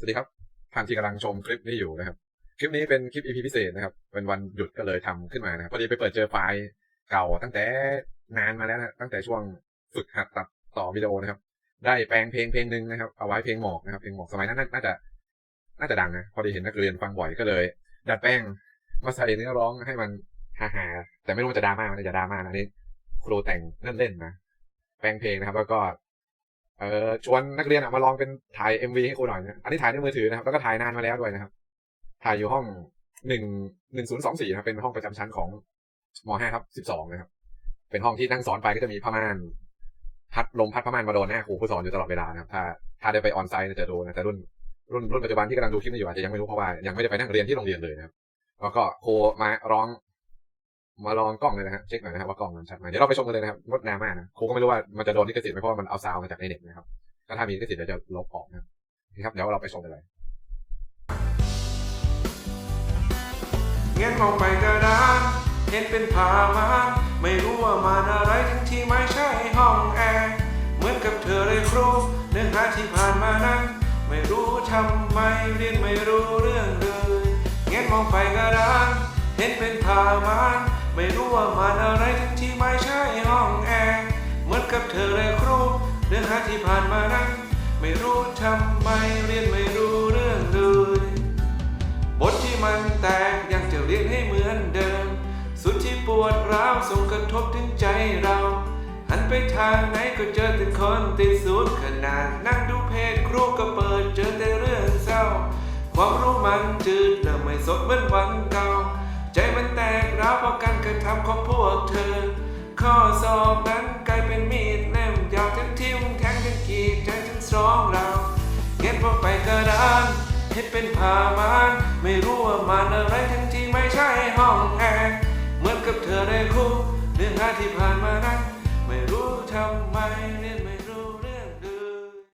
สวัสดีครับท่านที่กำลังชมคลิปนี้อยู่นะครับ คลิปนี้เป็นคลิป EP พิเศษนะครับ เป็นวันหยุดก็เลยทำขึ้นมานะพอดีไปเปิดเจอไฟล์เก่าตั้งแต่นานมาแล้วนะตั้งแต่ช่วงฝึกหัดตัดต่อวิดีโอนะครับ ได้แปลงเพลงเพลงหนึ่งนะครับ เอาไว้เพลงหมอกนะครับเพลงหมอกสมัยนั้นน่าจะน่าจะดังนะพอดีเห็นนักเรียนฟังบ่อยก็เลย ดัดแปลงมาใส่เนื้อร้องให้มันฮาๆแต่ไม่รู้มันจะดราม่ามันจะดราม่านะนี่ครูแต่งเล่นๆนะแปลงเพลงนะครับ แล้วก็ เออชวนนักเรียนมาลองเป็นถ่าย MV ให้ครูหน่อยนะอันนี้ถ่ายด้วยมือถือนะครับแล้วก็ถ่ายนานมาแล้วด้วยนะครับ ถ่ายอยู่ห้องหนึ่งหนึ่งศูนย์สองสี่นะเป็นห้องประจำชั้นของมห้าครับสิบสองนะครับ เป็นห้องที่นั่งสอนไปก็จะมีผ้าม่านพัดลมพัดผ้าม่านมาโดนหน้าครูผู้สอนอยู่ตลอดเวลานะครับ ถ้าถ้าได้ไปออนไซต์จะดูนะแต่รุ่นรุ่นรุ่นปัจจุบันที่กำลังดูคลิปนี้อยู่อาจจะยังไม่รู้เพราะว่ายังไม่ได้ไปนั่งเรียนที่โรงเรียนเลยนะครับแล้วก็ครูมาร้อง มาลองกล้องเลยนะฮะเช็คหน่อยนะครับว่ากล้องมันชัดไหมเดี๋ยวเราไปชมกันเลยนะครับงดน้ำมากนะครูก็ไม่รู้ว่ามันจะโดนลิขสิทธิ์ไหมเพราะว่ามันเอาซาวมาจากในเน็ตนะครับก็ถ้ามีลิขสิทธิ์เดี๋ยวจะลบออกนะครับนี่ครับเดี๋ยวเราไปชมกันเลยเงี้ยมองไปกระดานเห็นเป็นผ้าม่านไม่รู้ว่ามันอะไรทั้งที่ไม่ใช่ห้องแอร์เหมือนกับเธอเลยครูเนื้อหาที่ผ่านมานั้นไม่รู้ทำไมเรียนไม่รู้เรื่องเลยเงี้ยมองไปกระดานเห็นเป็นผ้าม่าน ไม่รู้ว่ามันอะไรทั้งที่ไม่ใช่ห้องแอร์เหมือนกับเธอเลยครูเนื้อหาที่ผ่านมานั้น ไม่รู้ทำไมเรียนไม่รู้เรื่องเลยบทที่มันแตกยังจะเรียนให้เหมือนเดิม สุดที่ปวดร้าวส่งกระทบถึงใจเราหันไปทางไหนก็เจอแต่คนติดสูดขนาดนั่งดูเพจครูก็เปิดเจอแต่เรื่องเศร้า ความรู้มันจืดและไม่สดเหมือนวันเก่า ใจมันแตกร้าวเพราะการกระทำของพวกเธอ ข้อสอบนั้นกลายเป็นมีดเล่มยาวทั้งทิ่มแทงทั้งขีดใจงทั้งสองเราเก็บพวกไปกระดานให้เป็นผ้ามานไม่รู้ว่ามันอะไรทั้งที่ไม่ใช่ห้องแอร์เหมือนกับเธอในคคู่เรื่องราวที่ผ่านมานั้น ไม่รู้ทำไม